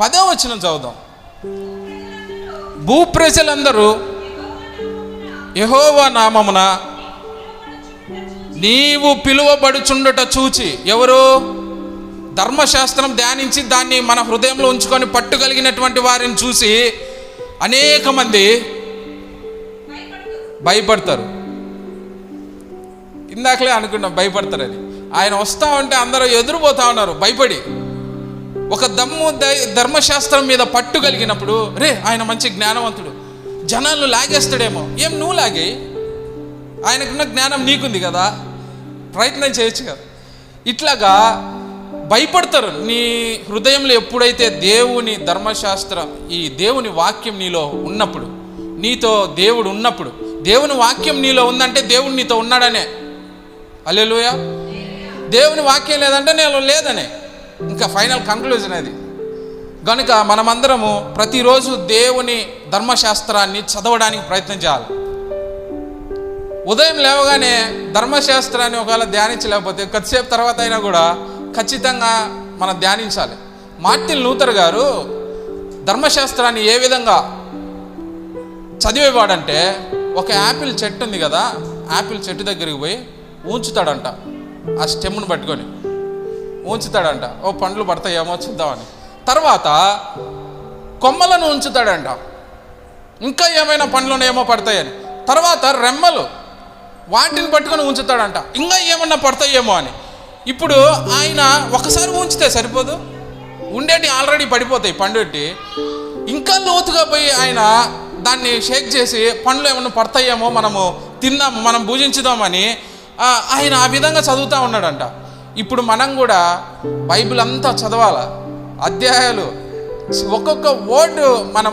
పదో వచ్చిన చదువుదాం. భూప్రజలందరూ యహోవా నామమున నీవు పిలువబడుచుండట చూచి ఎవరు? ధర్మశాస్త్రం ధ్యానించి దాన్ని మన హృదయంలో ఉంచుకొని పట్టుగలిగినటువంటి వారిని చూసి అనేక మంది భయపడతారు. ఇందాకలే అనుకున్నాం భయపడతారని. ఆయన వస్తా ఉంటే అందరూ ఎదురుపోతా ఉన్నారు. భయపడి. ఒక దమ్ము ధర్మశాస్త్రం మీద పట్టు కలిగినప్పుడు రే ఆయన మంచి జ్ఞానవంతుడు. జనాలు లాగేస్తాడేమో. ఏం నువ్వు లాగే ఆయనకున్న జ్ఞానం నీకుంది కదా. ప్రయత్నం చేయొచ్చు కదా. ఇట్లాగా భయపడతారు. నీ హృదయంలో ఎప్పుడైతే దేవుని ధర్మశాస్త్రం ఈ దేవుని వాక్యం నీలో ఉన్నప్పుడు నీతో దేవుడు ఉన్నప్పుడు దేవుని వాక్యం నీలో ఉందంటే దేవుడు నీతో ఉన్నాడనే. అల్లెలుయా. దేవుని వాక్యం లేదంటే నేను లేదనే. ఇంకా ఫైనల్ కంక్లూజన్ అది. కనుక మనమందరము ప్రతిరోజు దేవుని ధర్మశాస్త్రాన్ని చదవడానికి ప్రయత్నం చేయాలి. ఉదయం లేవగానే ధర్మశాస్త్రాన్ని ఒకవేళ ధ్యానించలేకపోతే కొద్దిసేపు తర్వాత అయినా కూడా ఖచ్చితంగా మనం ధ్యానించాలి. మార్టిన్ లూథర్ గారు ధర్మశాస్త్రాన్ని ఏ విధంగా చదివేవాడంటే ఒక యాపిల్ చెట్టు ఉంది కదా యాపిల్ చెట్టు దగ్గరికి పోయి ఉంచుతాడంట ఆ స్టెమ్ను పట్టుకొని. ఉంచుతాడంట. ఓ పండ్లు పడతాయేమో చూద్దామని. తర్వాత కొమ్మలను ఉంచుతాడంట. ఇంకా ఏమైనా పండ్లు పడతాయని. తర్వాత రెమ్మలు వాటిని పట్టుకొని ఉంచుతాడంట. ఇంకా ఏమన్నా పడతాయేమో అని. ఇప్పుడు ఆయన ఒకసారి ఉంచితే సరిపోదు? ఉండేటి ఆల్రెడీ పడిపోతాయి పండుటి. ఇంకా లోతుగా పోయి ఆయన దాన్ని షేక్ చేసి పండ్లు ఏమన్నా పడతాయేమో మనము తిందాము మనం భుజించుదామని ఆయన ఆ విధంగా చదువుతూ ఉన్నాడంట. ఇప్పుడు మనం కూడా బైబిల్ అంతా చదవాల? అధ్యాయాలు. ఒక్కొక్క వర్డ్ మనం